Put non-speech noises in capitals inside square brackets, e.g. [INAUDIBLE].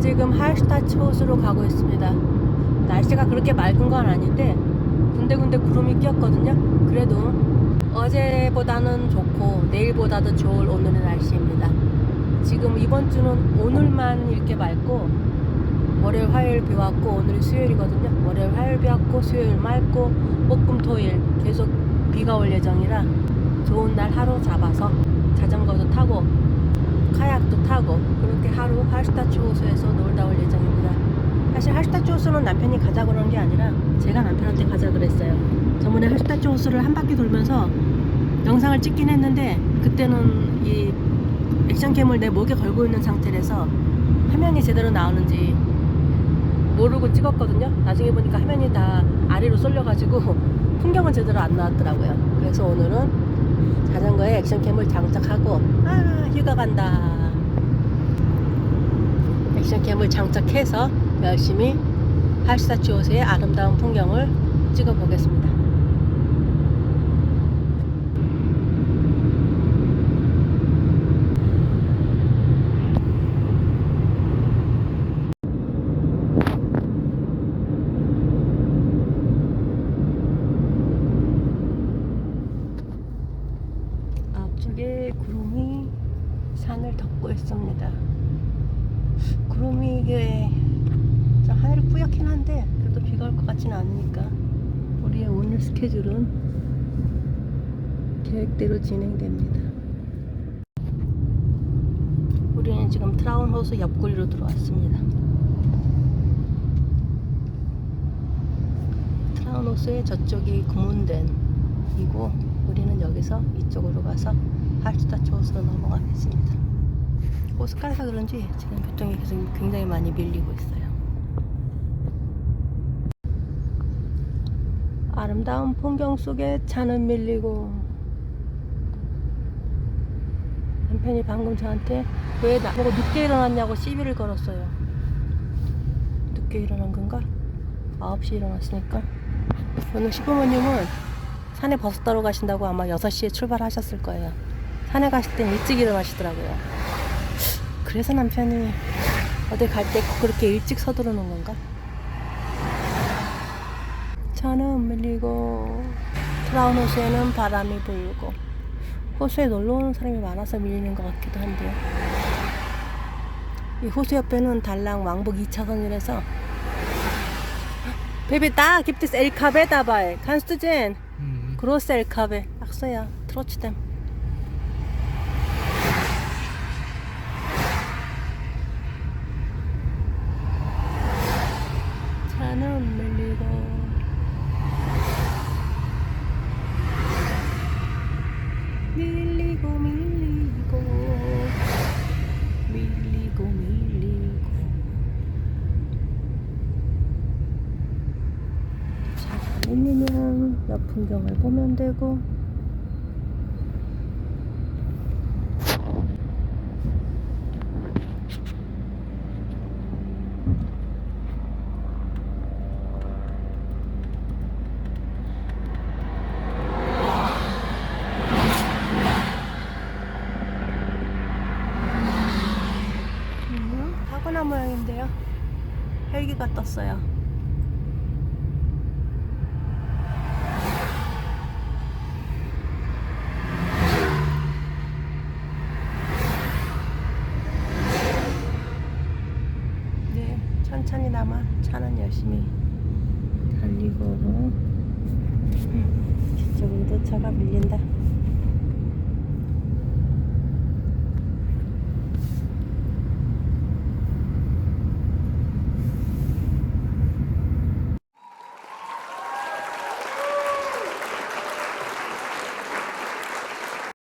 지금 할스타치 호수로 가고 있습니다. 날씨가 그렇게 맑은 건 아닌데 군데군데 구름이 꼈거든요. 그래도 어제보다는 좋고 내일보다도 좋을 오늘의 날씨입니다. 지금 이번 주는 오늘만 이렇게 맑고 월요일 화요일 비 왔고 오늘이 수요일이거든요. 월요일 화요일 비 왔고 수요일 맑고 목금 토일 계속 비가 올 예정이라 좋은 날 하루 잡아서 자전거도 타고 카약도 타고 그렇게 하루 할스타치 호수에서 놀다 올 예정입니다. 사실 할스타치 호수는 남편이 가자 그런 게 아니라 제가 남편한테 가자 그랬어요. 저번에 할스타치 호수를 한 바퀴 돌면서 영상을 찍긴 했는데 그때는 이 액션캠을 내 목에 걸고 있는 상태라서 화면이 제대로 나오는지 모르고 찍었거든요. 나중에 보니까 화면이 다 아래로 쏠려가지고 [LAUGHS] 풍경은 제대로 안 나왔더라고요. 그래서 오늘은 자전거에 액션캠을 장착하고 아 휴가 간다. 액션캠을 장착해서 열심히 호수의 아름다운 풍경을 찍어 보겠습니다. 앞쪽에 구름이 산을 덮고 있습니다. 구름이 이게 좀 하늘이 뿌옇긴 한데 그래도 비가 올 것 같지는 않으니까 우리의 오늘 스케줄은 계획대로 진행됩니다. 우리는 지금 트라운 호수 옆구리로 들어왔습니다. 트라운 호수의 저쪽이 구문덴이고 우리는 여기서 이쪽으로 가서 할스타치 호수로 넘어가겠습니다. 호수가라서 그런지 지금 교통이 계속 굉장히 많이 밀리고 있어요. 아름다운 풍경 속에 차는 밀리고 남편이 방금 저한테 왜 나보고 늦게 일어났냐고 시비를 걸었어요. 늦게 일어난 건가? 9시에 일어났으니까 오늘 시부모님은 산에 버스 타러 가신다고 아마 6시에 출발하셨을 거예요. 산에 가실 땐 일찍 일어나시더라고요. 그래서 남편이 어디 갈 때 그렇게 일찍 서두르는 건가? 차는 밀리고 트라운 호수에는 바람이 불고 호수에 놀러 오는 사람이 많아서 밀리는 것 같기도 한데요. 이 호수 옆에는 달랑 왕복 2차선이라서 베베 다 gibt es LKW dabei. Mhm. Ach so ja, trotzdem. 차는 밀리고 밀리고 옆 풍경을 보면 되고. 음, 타고나 모양인데요. 헬기가 떴어요 천천히나마 차는 열심히 달리고. 음, 저쪽으로도 차가 밀린다.